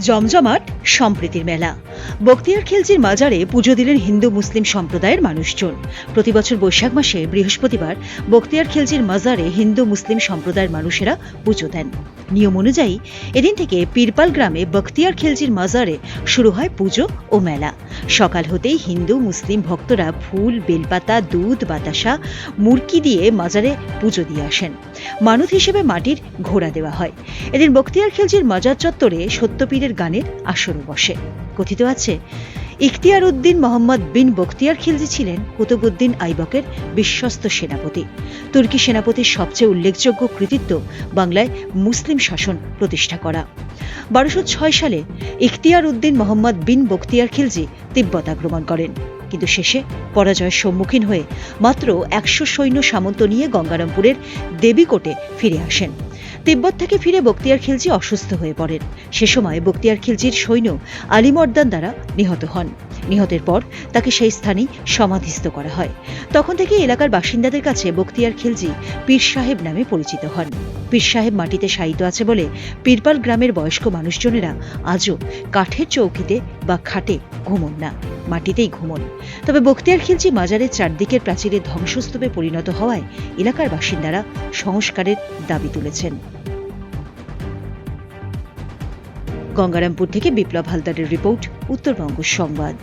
জমজমাট সম্প্রীতির মেলা। বক্তিয়ার খিলজির মাজারে পুজো দিলেন হিন্দু মুসলিম সম্প্রদায়ের মানুষজন। প্রতিবছর বৈশাখ মাসে বৃহস্পতিবার বক্তিয়ার খিলজির মাজারে হিন্দু মুসলিম সম্প্রদায়ের মানুষেরা পুজো দেন। নিয়ম অনুযায়ী এদিন থেকে পীরপাল গ্রামে বখতিয়ার খিলজির মাজারে শুরু হয় পুজো ও মেলা। সকাল হতেই হিন্দু মুসলিম ভক্তরা ফুল, বেলপাতা, দুধ, বাতাসা, মুরকি দিয়ে মাজারে পুজো দিয়ে আসেন। মানত হিসেবে মাটির ঘোড়া দেওয়া হয়। এদিন বখতিয়ার খিলজির মাজার চত্বরে সত্যপীরের গানের আসরও বসে। কথিত আছে, ইখতিয়ার উদ্দিন মোহাম্মদ বিন বখতিয়ার খিলজি ছিলেন কুতুবুদ্দিন আইবকের বিশ্বস্ত সেনাপতি। তুর্কি সেনাপতির সবচেয়ে উল্লেখযোগ্য কৃতিত্ব বাংলায় মুসলিম শাসন প্রতিষ্ঠা করা। বারোশো ছয় সালে ইখতিয়ার উদ্দিন মোহাম্মদ বিন বখতিয়ার খিলজি তিব্বত আক্রমণ করেন। কিন্তু শেষে পরাজয়ের সম্মুখীন হয়ে মাত্র একশো সৈন্য সামন্ত নিয়ে গঙ্গারামপুরের দেবীকোটে ফিরে আসেন। তিব্বত থেকে ফিরে বক্তিয়ার খিলজি অসুস্থ হয়ে পড়েন। সে সময় বক্তিয়ার খিলজির সৈন্য আলিমর্দান দ্বারা নিহত হন। নিহতের পর তাকে সেই স্থানেই সমাধিস্থ করা হয়। তখন থেকে এলাকার বাসিন্দাদের কাছে বক্তিয়ার খিলজি পীর সাহেব নামে পরিচিত হন। পীর সাহেব মাটিতে শায়িত আছে বলে পীরপাল গ্রামের বয়স্ক মানুষজনেরা আজও কাঠের চৌকিতে বা খাটে ঘুমন না, মাটিতেই ঘুমন। তবে বক্তিয়ার খিলজি মাজারের চারদিকের প্রাচীরের ধ্বংসস্তূপে পরিণত হওয়ায় এলাকার বাসিন্দারা সংস্কারের দাবি তুলেছেন। গঙ্গারামপুর থেকে বিপ্লব হালদারের রিপোর্ট, উত্তরবঙ্গ সংবাদ।